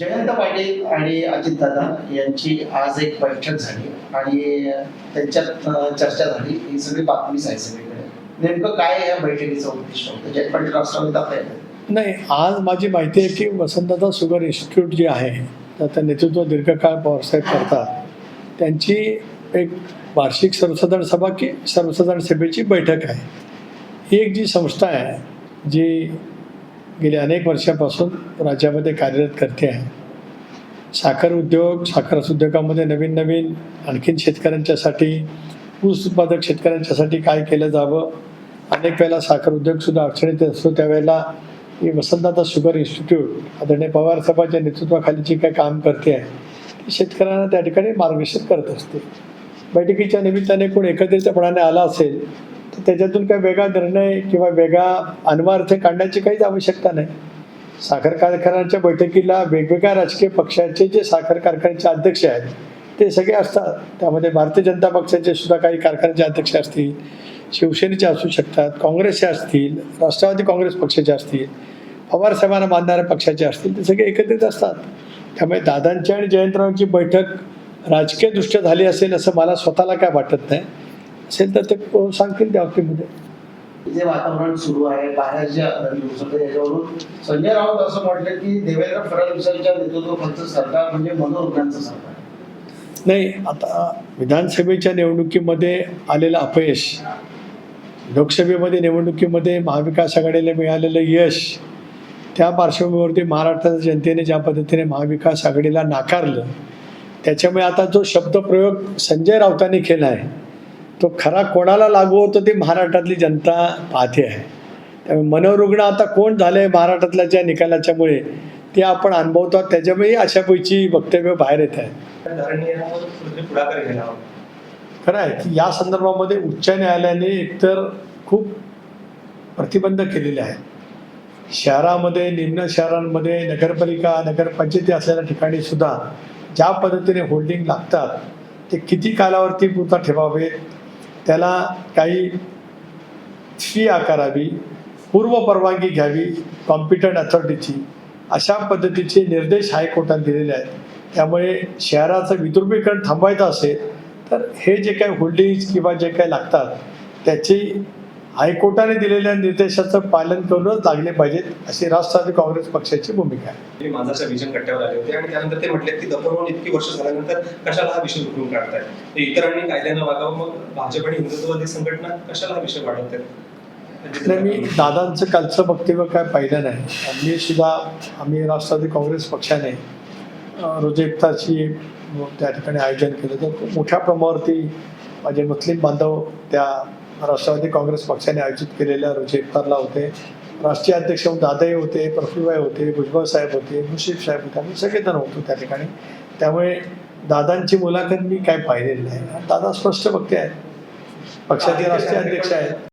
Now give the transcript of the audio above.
जयंत पाटील आणि अजित दादा यांची आज एक बैठक झाली आणि त्यांच्यात चर्चा झाली. ही सगळी बातमीच आहे सगळीकडे. नेमकं काय या बैठकीचं उद्दिष्ट होतं? जयंत पाटील राष्ट्रवादीत आता नाही आज माझी माहिती आहे की वसंतदादा शुगर इन्स्टिट्यूट जे आहे त्याचं नेतृत्व दीर्घकाळ पवारसाहेब करतात. त्यांची एक वार्षिक सर्वसाधारण सभा की सर्वसाधारण सभेची बैठक आहे. ही एक जी संस्था आहे जी गेल्या अनेक वर्षापासून राज्यामध्ये कार्यरत करते आहे. साखर उद्योग साखर उद्योगामध्ये नवीन नवीन आणखीन शेतकऱ्यांच्यासाठी ऊस उत्पादक शेतकऱ्यांच्यासाठी काय केलं जावं? अनेक वेळेला साखर उद्योगसुद्धा अडचणीत असतो. त्यावेळेला वसंतदादा शुगर इन्स्टिट्यूट आदरणीय पवार साहेबांच्या नेतृत्वाखाली जी काही काम करते आहे ती शेतकऱ्यांना त्या ठिकाणी मार्गदर्शन करत असते. बैठकीच्या निमित्ताने कोण एकत्रितपणाने आला असेल त्याच्यातून काही वेगळा निर्णय किंवा वेगळा अन्वार्थ काढण्याची काहीच आवश्यकता नाही. साखर कारखान्याच्या बैठकीला वेगवेगळ्या राजकीय पक्षाचे जे साखर कारखान्याचे अध्यक्ष आहेत ते सगळे असतात. त्यामध्ये भारतीय जनता पक्षाचे सुद्धा काही कारखान्याचे अध्यक्ष असतील शिवसेनेचे असू शकतात काँग्रेसचे असतील राष्ट्रवादी काँग्रेस पक्षाचे असतील पवार साहेबांना मानणाऱ्या पक्षाचे असतील ते सगळे एकत्रित असतात. त्यामुळे दादांची आणि जयंतरावांची बैठक राजकीयदृष्ट्या झाली असेल असं मला स्वतःला काय वाटत नाही. असेल तर ते सांगतील त्या बाबतीमध्ये जे वातावरण सुरू आहे बाहेरच्या याच्यावरून संजय राऊत असं म्हटलं की देवेंद्र फडणवीसांच्या नेतृत्वाखालचं सरकार म्हणजे मनोरुग्णांचं सरकार. नाही आता विधानसभेच्या निवडणुकीमध्ये आलेलं अपयश लोकसभेमध्ये निवडणुकीमध्ये महाविकास आघाडीला मिळालेलं यश त्या पार्श्वभूमीवरती महाराष्ट्राच्या जनतेने ज्या पद्धतीने महाविकास आघाडीला नाकारलं त्याच्यामुळे आता जो शब्दप्रयोग संजय राऊतांनी केला आहे तो खरा कोणाला लागू होतो ते महाराष्ट्रातली जनता पाहते आहे. त्यामुळे मनोरुग्ण आता कोण झालं आहे महाराष्ट्रातल्या ज्या निकालाच्यामुळे ते आपण अनुभवतो आहोत. त्याच्यामुळे अशापैकी वक्तव्य बाहेर येत आहे. धरणीवर कुठेतरी पुढाकार घ्यायला हवा. खरं आहे की या संदर्भामध्ये उच्च न्यायालयाने एकतर खूप प्रतिबंध केलेले आहेत. शहरामध्ये निम्न शहरांमध्ये नगरपालिका नगरपंचायती असलेल्या ठिकाणी सुद्धा ज्या पद्धतीने होल्डिंग लागतात ते किती कालावरती पुरता ठेवावे त्याला काही फी आकारावी पूर्व परवानगी घ्यावी कॉम्पिटंट अथॉरिटीची अशा पद्धतीचे निर्देश हायकोर्टाने दिलेले आहेत. त्यामुळे शहराचं विद्रुपीकरण थांबवायचं असेल तर हे जे काही होल्डिंग्स किंवा जे काही लागतात त्याची हायकोर्टाने दिलेल्या निर्देशाचं पालन करूनच लागले पाहिजेत अशी राष्ट्रवादी काँग्रेस पक्षाची भूमिका आहे. माझाच्या विजन कट्ट्यावर आले होते आणि त्यानंतर ते म्हटले की दफनहून इतकी वर्ष झाल्यानंतर कशाला हा विषय उठून काढताय ते इतरांनी कायद्यानं वागावं मग भाजप आणि हिंदुत्ववादी संघटना कशाला हा विषय वाढवत नाही मी दादांचं कालचं वक्तव्य काय पाहिलं नाही. मी सुद्धा आम्ही राष्ट्रवादी काँग्रेस पक्षाने रोजेक्ताची त्या ठिकाणी आयोजन केलं. तर मोठ्या प्रमाणावरती माझे मुस्लिम बांधव त्या राष्ट्रवादी काँग्रेस पक्षाने आयोजित केलेल्या रोजेक्तारला होते राष्ट्रीय अध्यक्ष दादाई होते प्रफुलबाई होते भुजबळ साहेब होते मुशीफ साहेब होते आम्ही सगळेजण होतो त्या ठिकाणी. त्यामुळे दादांची मुलाखत मी काय पाहिलेली नाही. दादा स्पष्ट वक्ते आहेत. पक्षाचे राष्ट्रीय अध्यक्ष आहेत.